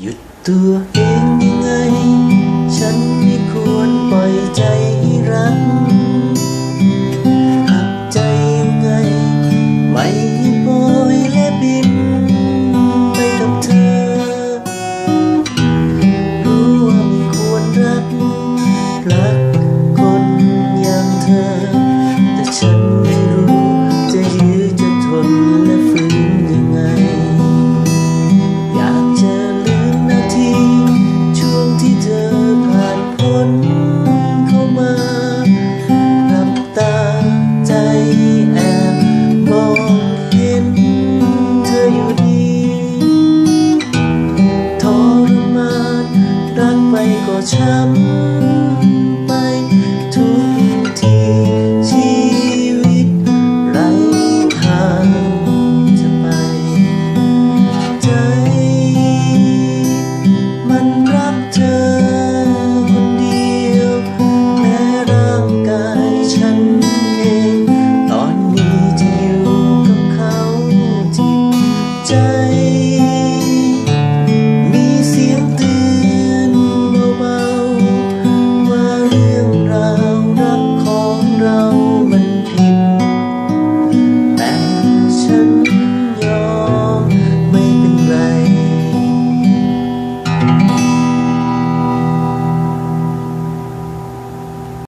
You're too 참